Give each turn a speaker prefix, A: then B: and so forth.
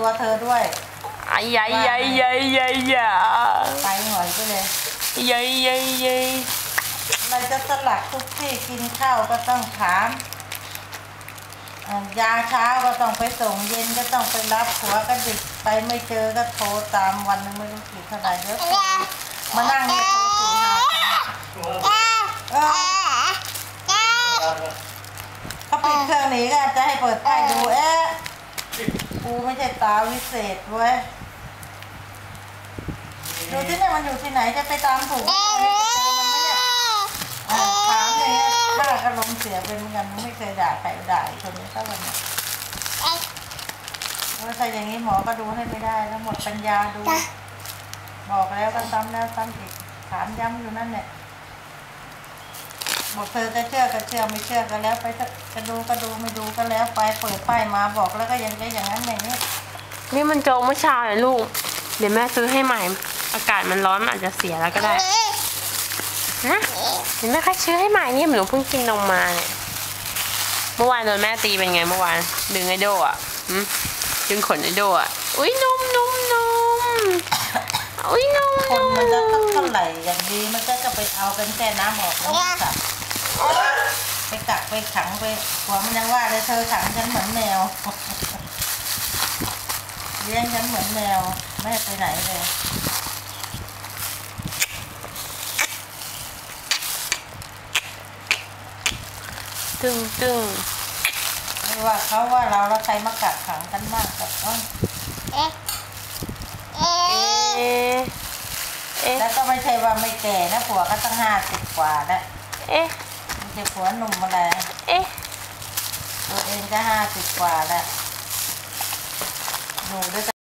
A: ตัวเธอด้วย
B: ไอ้ยัยยัยยัยยัยยัย
A: ไปหน่อยก็เลย
B: ยัยยัยยัย
A: เราจะสลัดทุกที่กินข้าวก็ต้องถามอ่ายาเช้าก็ต้องไปส่งเย็นก็ต้องไปรับหัวก็ดึกไปไม่เจอก็โทรตามวันหนึงไม่รู้กี่เท่าไหร่เยอะมานั่งเนี่ยโทรสี่ห้าครั้งเออเขาปิดเครื่องหนี้ก็จะให้เปิดไพ่ดูเอ๊ะ กูไม่ใช่ตาวิเศษเว้ยดูที่เนี่ยมันอยู่ที่ไหนจะไปตามถูกมันไม่เจอมันไหมเนี่ยอ่าถามอย่างเงี้ยถ้าอารมณ์เสียเป็นเหมือนกันไม่เคยด่าใครด่าไอ้คนนี้ก็วันนี้ว่าถ้าอย่างนี้หมอก็ดูให้ไม่ได้แล้วหมดปัญญาดู บอกแล้วก็ซ้ำแล้วซ้ำอีกถามย้ำอยู่นั่นแหละ บอกเธอจะเชื่อก็เชื่อไม่เชื่อก็แล้วไปเถอะจะดูก็ดูไม่ดูก็แล้วไปเปิดป้ายมาบอกแล้วก็ยังจะอย่างนั้นอย่างนี้
B: นี่มันโจงเมื่อเช้าเลยลูก เดี๋ยวแม่ซื้อให้ใหม่ อากาศมันร้อนมันอาจจะเสียแล้วก็ได้นะเดี๋ยวแม่ค่อยซื้อให้ใหม่นี่หนูเพิ่งกินนมมาเนี่ยเมื่อวานโดนแม่ตีเป็นไงเมื่อวานดึงไอโดอะหืมดึงขนไอโดอะอุ้ยนมนมนมอุ้ยนม
A: คนมันจะต้องเท่าไหร่อย่างดีมันก็จะไปเอาเป็นแค่น้ำออกแล้วก็สับ ไปกักไปขังไปหัวมันยังว่าเลยเธอขังฉันเหมือนแมวเลี้ยงฉันเหมือนแมวไม่ให้ไปไหนเลย
B: ตึงตึง
A: ไม่ว่าเขาว่าเราแล้วใครมากักขังกันมากกับเอ้ย
B: เอ๊ะเอ๊ะ
A: แล้วก็ไม่ใช่ว่าไม่แก่นะผัวก็ตั้งห้าสิบกว่าแล้ว
B: เอ๊ะ
A: ไม่ใช่ผัวหนุ่มอะไร
B: เอ๊ะ
A: ตัวเองก็ห้าสิบกว่าแล้วอยู่ด้วยกัน